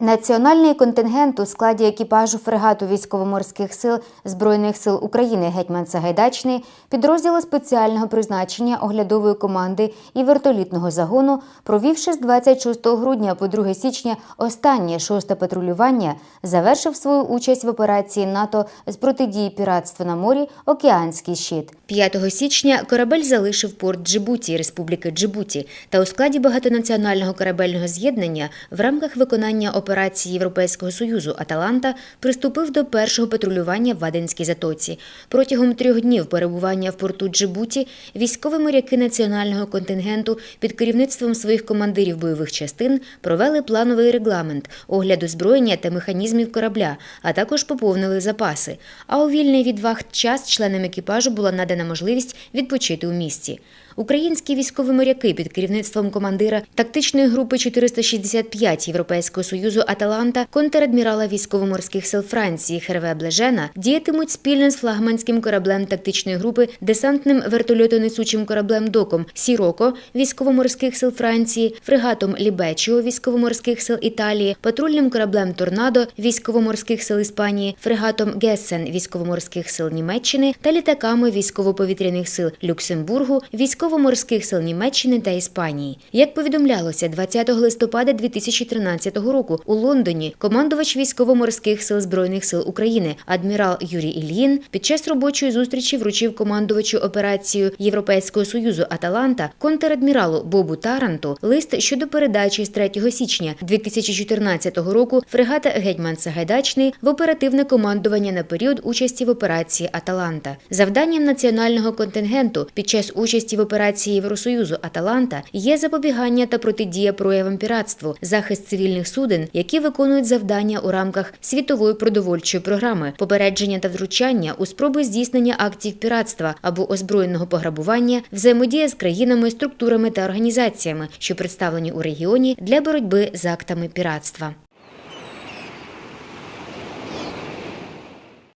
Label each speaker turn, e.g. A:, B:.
A: Національний контингент у складі екіпажу фрегату військово-морських сил Збройних сил України Гетьман Сагайдачний, підрозділу спеціального призначення оглядової команди і вертолітного загону, провівши з 26 грудня по 2 січня останнє шосте патрулювання, завершив свою участь в операції НАТО з протидії піратству на морі Океанський щит. 5 січня корабель залишив порт Джибуті, Республіки Джибуті, та у складі багатонаціонального корабельного з'єднання в рамках виконання операції Європейського союзу Аталанта приступив до першого патрулювання в Аденській затоці. Протягом трьох днів перебування в порту Джибуті військові моряки національного контингенту під керівництвом своїх командирів бойових частин провели плановий регламент огляду зброєння та механізмів корабля, а також поповнили запаси. А у вільний від вахт час членам екіпажу була надана можливість відпочити у місті. Українські військові моряки під керівництвом командира тактичної групи 465 Європейського союзу Аталанта, контрадмірала військово-морських сил Франції Херве Блежена діятимуть спільно з флагманським кораблем тактичної групи, десантним вертольотонесучим кораблем Доком Сіроко військово-морських сил Франції, фрегатом Лібечіо військово-морських сил Італії, патрульним кораблем Торнадо військово-морських сил Іспанії, фрегатом Гессен військово-морських сил Німеччини та літаками військово-повітряних сил Люксембургу, військово-морських сил Німеччини та Іспанії. Як повідомлялося, 20 листопада 2013 року у Лондоні командувач військово-морських сил збройних сил України адмірал Юрій Ільїн під час робочої зустрічі вручив командувачу операцію Європейського союзу Аталанта контрадміралу Бобу Таранту лист щодо передачі з 3 січня 2014 року фрегата Гетьман Сагайдачний в оперативне командування на період участі в операції Аталанта. Завданням національного контингенту під час участі в операції Євросоюзу Аталанта є запобігання та протидія проявам піратству, захист цивільних суден, які виконують завдання у рамках світової продовольчої програми, попередження та втручання у спроби здійснення актів піратства або озброєного пограбування, взаємодія з країнами, структурами та організаціями, що представлені у регіоні для боротьби з актами піратства.